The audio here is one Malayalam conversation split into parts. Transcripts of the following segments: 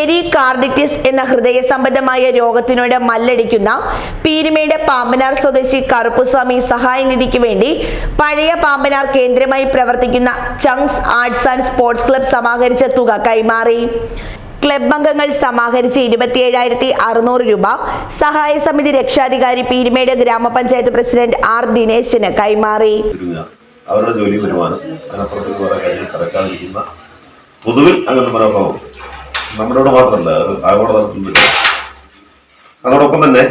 പെരികാർഡിറ്റിസ് എന്ന ഹൃദയ സംബന്ധമായ രോഗത്തിനോട് മല്ലടിക്കുന്ന പീരുമേട് പാമ്പനാർ സ്വദേശി കറുപ്പുസ്വാമി സഹായനിധിക്ക് വേണ്ടി പഴയ പാമ്പനാർ കേന്ദ്രമായി പ്രവർത്തിക്കുന്ന ചങ്സ് ആർട്സ് ആൻഡ് സ്പോർട്സ് ക്ലബ് സമാഹരിച്ച തുക കൈമാറി. ക്ലബ് അംഗങ്ങൾ സമാഹരിച്ച ഇരുപത്തിയേഴായിരത്തി അറുന്നൂറ് രൂപ സഹായ സമിതി രക്ഷാധികാരി പീരുമേട് ഗ്രാമപഞ്ചായത്ത് പ്രസിഡന്റ് ആർ ദിനേശിന് കൈമാറി. അവരുടെ ജോലി വരുമാനം അതിനപ്പുറത്തേക്ക് വേറെ കാര്യം തിരക്കാതിരിക്കുന്ന പൊതുവിൽ അങ്ങനെ മനോഭാവം നമ്മുടെ മാത്രമല്ല അത് ആഗോള അതോടൊപ്പം തന്നെ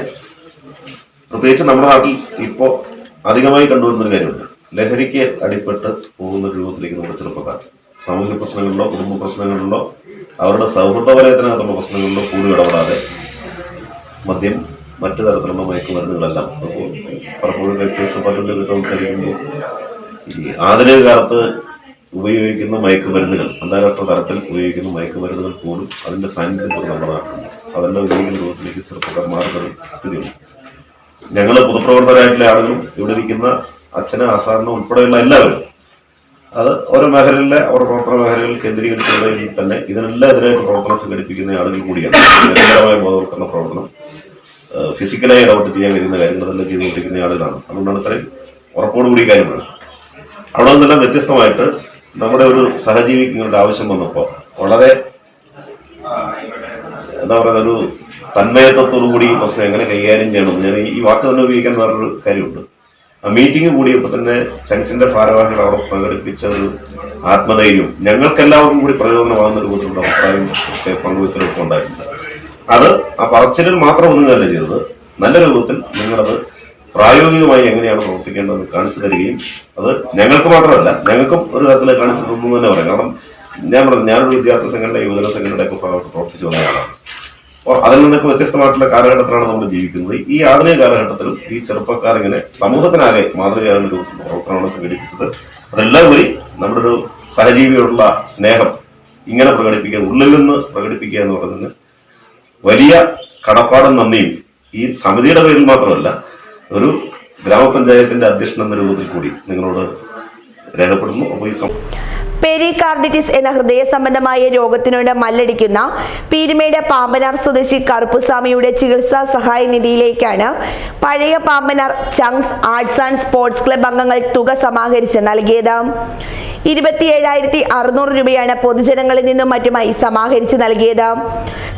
പ്രത്യേകിച്ച് നമ്മുടെ നാട്ടിൽ ഇപ്പോൾ അധികമായി കണ്ടുവരുന്നൊരു കാര്യമുണ്ട്. ലഹരിക്ക് അടിപ്പെട്ട് പോകുന്ന രൂപത്തിലേക്ക് നമ്മുടെ ചെറുപ്പക്കാർ സാമൂഹിക പ്രശ്നങ്ങളിലോ കുടുംബ പ്രശ്നങ്ങളിലോ അവരുടെ സൗഹൃദ വലയത്തിനകത്തുള്ള പ്രശ്നങ്ങളിലോ കൂടി ഇടപെടാതെ മദ്യം മറ്റു തരത്തിലുള്ള മയക്കുമരുന്നുകളെല്ലാം പലപ്പോഴും എക്സൈസ് ഡിപ്പാർട്ട്മെന്റ് ഈ ആധുനിക കാലത്ത് ഉപയോഗിക്കുന്ന മയക്കുമരുന്നുകൾ അന്താരാഷ്ട്ര തലത്തിൽ ഉപയോഗിക്കുന്ന മയക്കുമരുന്നുകൾ പോലും അതിന്റെ സാന്നിധ്യം പോലും നമ്മുടെ നാട്ടിലുണ്ട് അതെല്ലാം ഉപയോഗിക്കുന്ന രൂപത്തിലേക്ക് ചെറുപ്പക്കാർ മാറുന്ന സ്ഥിതിയുണ്ട്. ഞങ്ങൾ പൊതുപ്രവർത്തകരായിട്ടുള്ള ആളുകളും ഇവിടെ ഇരിക്കുന്ന അച്ഛന് ആസാറിനും ഉൾപ്പെടെയുള്ള എല്ലാവരും അത് ഓരോ മേഖലയിലെ ഓരോ പ്രവർത്തന മേഖലകൾ കേന്ദ്രീകരിച്ചുള്ളതിൽ തന്നെ ഇതിനെല്ലാം എതിരായിട്ട് പ്രവർത്തനം സംഘടിപ്പിക്കുന്ന ആളുകൾ കൂടിയാണ്. നിരന്തരമായ ബോധവൽക്കരണ പ്രവർത്തനം ഫിസിക്കലായി ഇടപെട്ട് ചെയ്യാൻ കഴിയുന്ന കാര്യങ്ങളെല്ലാം ചെയ്തുകൊണ്ടിരിക്കുന്ന ആളുകളാണ്. അതുകൊണ്ടാണ് ഇത്രയും ഉറപ്പോടുകൂടി കാര്യമാണ്. അവിടെ നിന്നെല്ലാം വ്യത്യസ്തമായിട്ട് നമ്മുടെ ഒരു സഹജീവിക്ക് ഇങ്ങോട്ട് ആവശ്യം വന്നപ്പോൾ വളരെ എന്താ പറയുക ഒരു തന്മയത്വത്തോടു കൂടി ഈ പ്രശ്നം എങ്ങനെ കൈകാര്യം ചെയ്യണമെന്ന്. ഞാൻ ഈ- ഈ വാക്ക് തന്നെ ഉപയോഗിക്കാൻ വേറൊരു കാര്യമുണ്ട്. ആ മീറ്റിംഗ് കൂടിയപ്പോൾ തന്നെ ചങ്സിന്റെ ഭാരവാഹികൾ അവിടെ പ്രകടിപ്പിച്ച ഒരു ആത്മധൈര്യം ഞങ്ങൾക്കെല്ലാവർക്കും കൂടി പ്രചോദനമാകുന്ന രൂപത്തിലുള്ള അഭിപ്രായം ഒക്കെ പങ്കുവെക്കലൊക്കെ ഉണ്ടായിട്ടുണ്ട്. അത് ആ പറച്ചിലിൽ മാത്രം ഒന്നും തന്നെ ചെയ്തത്. നല്ല രൂപത്തിൽ നിങ്ങളത് പ്രായോഗികമായി എങ്ങനെയാണ് പ്രവർത്തിക്കേണ്ടതെന്ന് കാണിച്ചു തരികയും അത് ഞങ്ങൾക്ക് മാത്രമല്ല ഞങ്ങൾക്കും ഒരു തരത്തിൽ കാണിച്ചു തന്നു തന്നെ പറയാം. കാരണം ഞാൻ പറഞ്ഞു ഞാനൊരു വിദ്യാർത്ഥി സംഘടന യുവജന സംഘടനയുടെ ഒക്കെ ഭാഗത്ത് പ്രവർത്തിച്ചു വന്നയാളാണ്. അപ്പോൾ അതിൽ നിന്നൊക്കെ വ്യത്യസ്തമായിട്ടുള്ള കാലഘട്ടത്തിലാണ് നമ്മൾ ജീവിക്കുന്നത്. ഈ ആധുനിക കാലഘട്ടത്തിലും ഈ ചെറുപ്പക്കാർ ഇങ്ങനെ സമൂഹത്തിനാകെ മാതൃകയാകുന്ന രൂപത്തിൽ പ്രവർത്തനമാണ് സംഘടിപ്പിച്ചത്. അതെല്ലാം കൂടി നമ്മുടെ ഒരു സഹജീവിയോടുള്ള സ്നേഹം ഇങ്ങനെ പ്രകടിപ്പിക്കുക ഉള്ളിൽ നിന്ന് പ്രകടിപ്പിക്കുക എന്ന് പറയുന്നതിന് വലിയ കടപ്പാടും നന്ദിയും ഈ സമിതിയുടെ പേരിൽ മാത്രമല്ല ഒരു ഗ്രാമപഞ്ചായത്തിന്റെ അധ്യക്ഷൻ എന്ന രൂപത്തിൽ കൂടി നിങ്ങളോട് രേഖപ്പെടുന്നു. ഈ പെരികാർഡിറ്റിസ് എന്ന ഹൃദയ സംബന്ധമായ രോഗത്തിനോട് മല്ലടിക്കുന്ന പീരുമേട് പാമ്പനാർ സ്വദേശി കറുപ്പുസ്വാമിയുടെ ചികിത്സാ സഹായ നിധിയിലേക്കാണ് പഴയ Pampanar chunks arts and sports club അംഗങ്ങൾ തുക സമാഹരിച്ച് നൽകിയത്. ഇരുപത്തിയേഴായിരത്തി അറുന്നൂറ് രൂപയാണ് പൊതുജനങ്ങളിൽ നിന്നും മറ്റുമായി സമാഹരിച്ച് നൽകിയത്.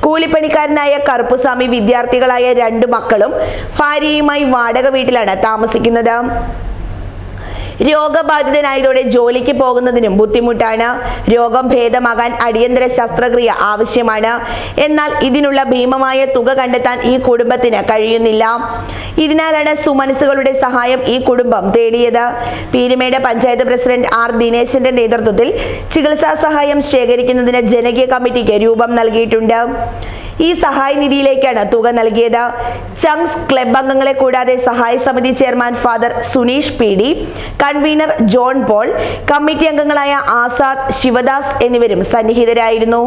കൂലിപ്പണിക്കാരനായ കറുപ്പുസ്വാമി വിദ്യാർത്ഥികളായ രണ്ടു മക്കളും ഭാര്യയുമായി വാടക വീട്ടിലാണ് താമസിക്കുന്നത്. രോഗബാധിതനായതോടെ ജോലിക്ക് പോകുന്നതിനും ബുദ്ധിമുട്ടാണ്. രോഗം ഭേദമാകാൻ അടിയന്തര ശസ്ത്രക്രിയ ആവശ്യമാണ്. എന്നാൽ ഇതിനുള്ള ഭീമമായ തുക കണ്ടെത്താൻ ഈ കുടുംബത്തിന് കഴിയുന്നില്ല. ഇതിനാലാണ് സുമനസുകളുടെ സഹായം ഈ കുടുംബം തേടിയത്. പീരുമേട് പഞ്ചായത്ത് പ്രസിഡന്റ് ആർ ദിനേശന്റെ നേതൃത്വത്തിൽ ചികിത്സാ സഹായം ശേഖരിക്കുന്നതിന് ജനകീയ കമ്മിറ്റിക്ക് രൂപം നൽകിയിട്ടുണ്ട്. ഈ സഹായ നിധിയിലേക്കാണ് തുക നൽകിയത്. ചങ്സ് ക്ലബ് അംഗങ്ങളെ കൂടാതെ സഹായ സമിതി chairman father Suneesh P D convener John Paul committee അംഗങ്ങളായ ആസാദ് ശിവദാസ് എന്നിവരും സന്നിഹിതരായിരുന്നു.